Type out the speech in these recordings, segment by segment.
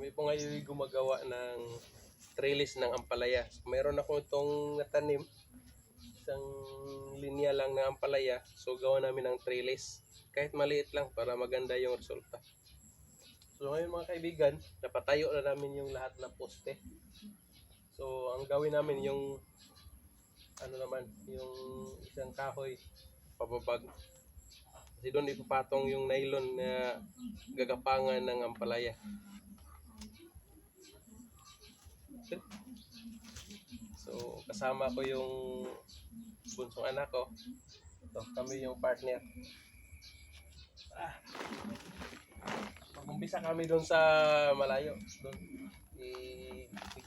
Kami po ngayon gumagawa ng trellis ng ampalaya. Meron ako itong natanim. Isang linya lang ng ampalaya. So gawa namin ng trellis. Kahit maliit lang para maganda yung resulta. So ngayon mga kaibigan, napatayo na namin yung lahat ng poste. So ang gawin namin yung ano naman, yung isang kahoy pababag. Kasi doon ipapatong yung nylon na gagapangan ng ampalaya. So, kasama ko yung bunsong anak ko. Ito, kami yung partner. Ah. Mag-umpisa kami doon sa malayo. Doon. I-fix.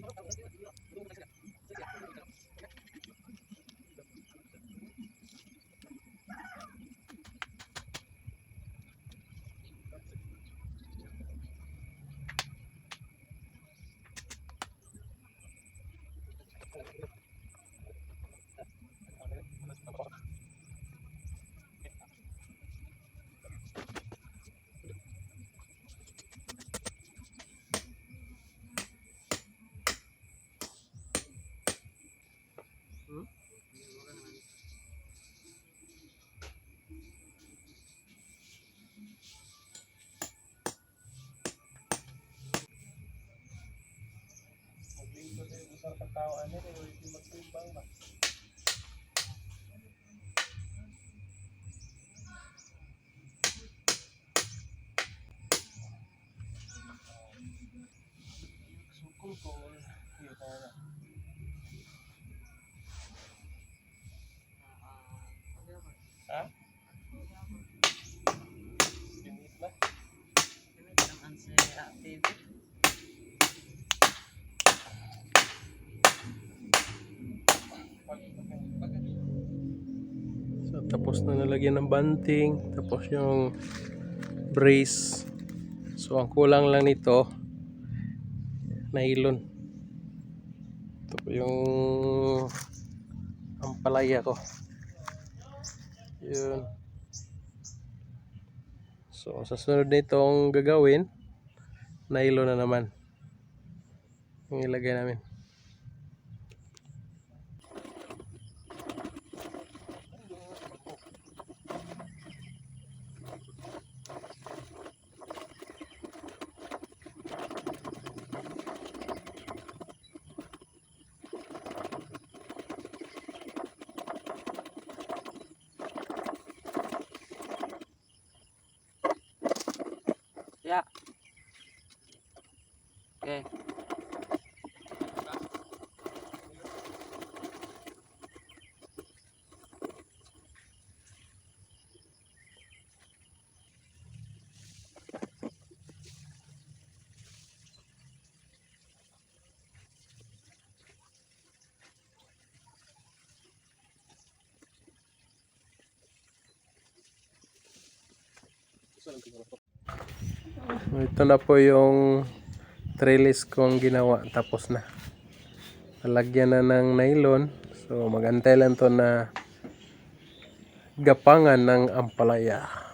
Maglingkod din isang katao ano eh, hindi magtimbang ba? Sukul ko, yun na. Na nalagyan ng banting, tapos yung brace. So, ang kulang lang nito, nylon. Ito po yung ampalaya ko. Yun. So, sa sunod nitong gagawin, nylon na naman. Yung ilagay namin. Oke. Ito na po yung trellis kong ginawa. Tapos na. Nalagyan na ng nylon. So magantay lang to na gapangan ng ampalaya.